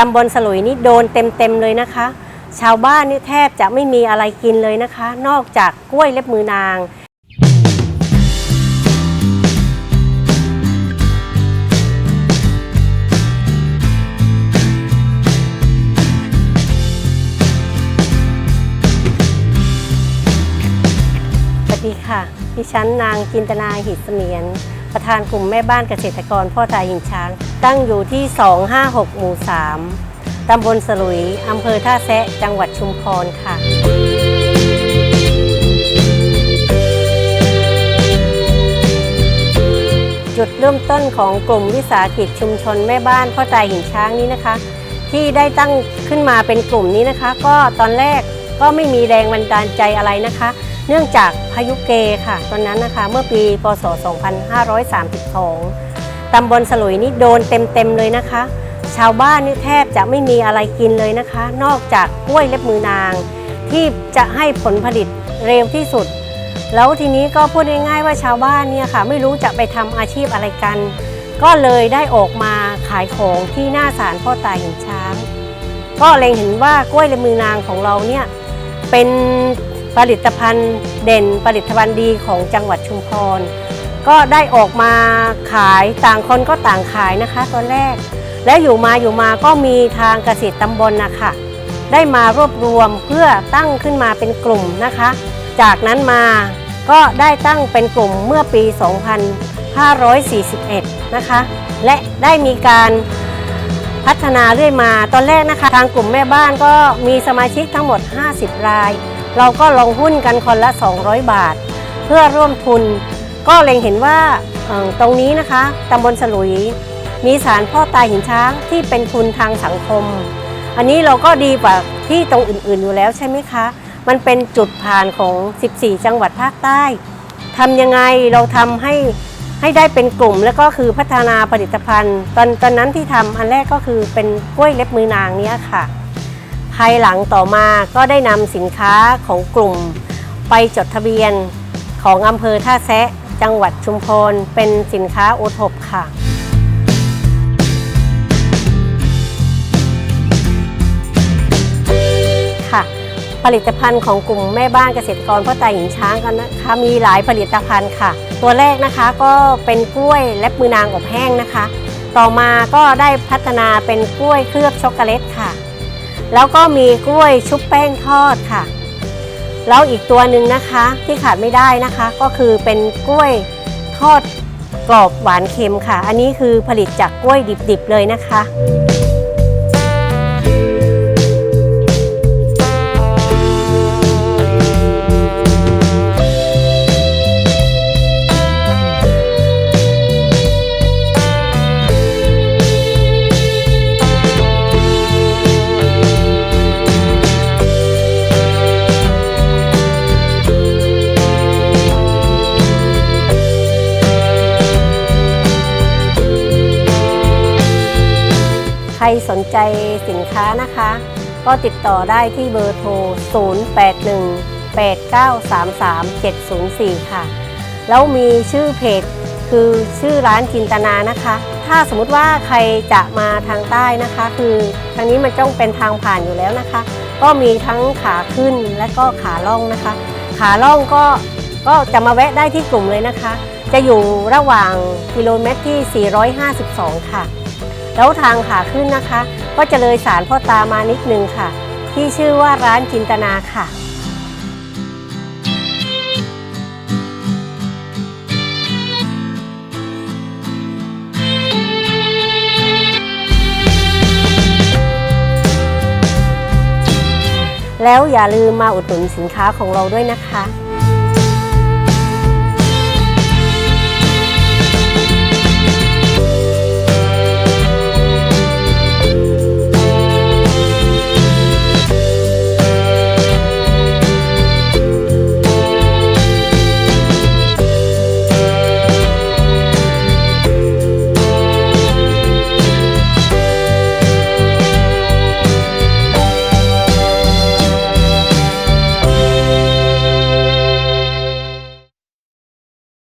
ตำบลสลุยนี่โดนเต็มๆเลยนะคะ ชาวบ้านนี่แทบจะไม่มีอะไรกินเลยนะคะ นอกจากกล้วยเล็บมือนางสวัสดีค่ะ ดิฉันนางจินตนาหิตเสมียน ประธานกลุ่มแม่บ้านเกษตรกรพ่อตาหินช้าง ตั้งอยู่ที่ 256 หมู่ 3 ตำบลสลุย อำเภอท่าแซะ จังหวัดชุมพรค่ะ จุดเริ่มต้นของกลุ่มวิสาหกิจชุมชนแม่บ้านพ่อตาหินช้างนี้นะคะ ที่ได้ตั้งขึ้นมาเป็นกลุ่มนี้นะคะ ก็ตอนแรกก็ไม่มีแรงบันดาลใจอะไรนะคะ เนื่องจากพายุเกค่ะตอนนั้นนะคะเมื่อปีพศ 2532 ตำบลสลุยนี่โดนเต็มๆเลยนะคะ ชาวบ้านนี่แทบจะไม่มีอะไรกินเลยนะคะ นอกจากกล้วยเล็บมือนาง ที่จะให้ผลผลิตเร็วที่สุด แล้วทีนี้ก็พูดง่ายๆว่าชาวบ้านเนี่ยค่ะ ไม่รู้จะไปทำอาชีพอะไรกัน ก็เลยได้ออกมาขายของที่หน้าศาลพ่อตาหินช้าง ก็เล็งเห็นว่ากล้วยเล็บมือนางของเราเนี่ยเป็น ผลิตภัณฑ์เด่นผลิตภัณฑ์ดีของจังหวัดชุมพร ก็ได้ออกมาขายต่างคนก็ต่างขายนะคะตอนแรก แล้วอยู่มาอยู่มาก็มีทางเกษตรตำบลนะคะได้มารวบรวมเพื่อตั้งขึ้นมาเป็นกลุ่มนะคะ จากนั้นมาก็ได้ตั้งเป็นกลุ่มเมื่อปี 2541 นะคะ และได้มีการพัฒนาเรื่อยมาตอนแรกนะคะ ทางกลุ่มแม่บ้านก็มีสมาชิกทั้งหมด 50 ราย เราก็ลงหุ้นกันคนละ 200 บาท เพื่อร่วมทุน ก็เล็งเห็นว่าตรงนี้นะคะตำบลสลุย มีสารพ่อตาหินช้างที่เป็นทุนทางสังคม อันนี้เราก็ดีกว่าที่ตรงอื่นๆอยู่แล้วใช่ไหมคะ มันเป็นจุดผ่านของ 14 จังหวัดภาคใต้ทำยังไงเราทำให้ให้ได้เป็นกลุ่มแล้วก็คือพัฒนาผลิตภัณฑ์ ตอนตอนนั้นที่ทำอันแรกก็คือเป็นกล้วยเล็บมือนางเนี้ยค่ะ ภายหลังต่อมาก็ได้นำสินค้าของกลุ่ม ไปจดทะเบียนของอำเภอท่าแซะ จังหวัดชุมพรเป็นสินค้าโอทบค่ะ ค่ะ ผลิตภัณฑ์ของกลุ่มแม่บ้านเกษตรกรพ่อตาหินช้างกันนะคะมีหลายผลิตภัณฑ์ค่ะ ตัวแรกนะคะก็เป็นกล้วยเล็บมือนางอบแห้งนะคะ ต่อมาก็ได้พัฒนาเป็นกล้วยเคลือบช็อกโกแลตค่ะ แล้วก็มีกล้วยชุบแป้งทอดค่ะ แล้วอีกตัวหนึ่งนะคะที่ขาดไม่ได้นะคะ ก็คือเป็นกล้วยทอดกรอบหวานเค็มค่ะ อันนี้คือผลิตจากกล้วยดิบๆเลยนะคะ รสนใจสินค้านะคะ ก็ติดต่อได้ที่เบอร์โทร 0818933704 ค่ะ แล้วมีชื่อเพจคือชื่อร้านจินตนานะคะ ถ้าสมมติว่าใครจะมาทางใต้นะคะ คือทางนี้มันต้องเป็นทางผ่านอยู่แล้วนะคะ ก็มีทั้งขาขึ้นและก็ขาล่องนะคะ ขาล่องก็ก็จะมาแวะได้ที่กลุ่มเลยนะคะ จะอยู่ระหว่างกิโลเมตรที่ 452 ค่ะ แล้วทางขาขึ้นนะคะ ก็จะเลยสารพ่อตามานิดนึงค่ะ ที่ชื่อว่าร้านจินตนาค่ะแล้วอย่าลืมมาอุดหนุนสินค้าของเราด้วยนะคะ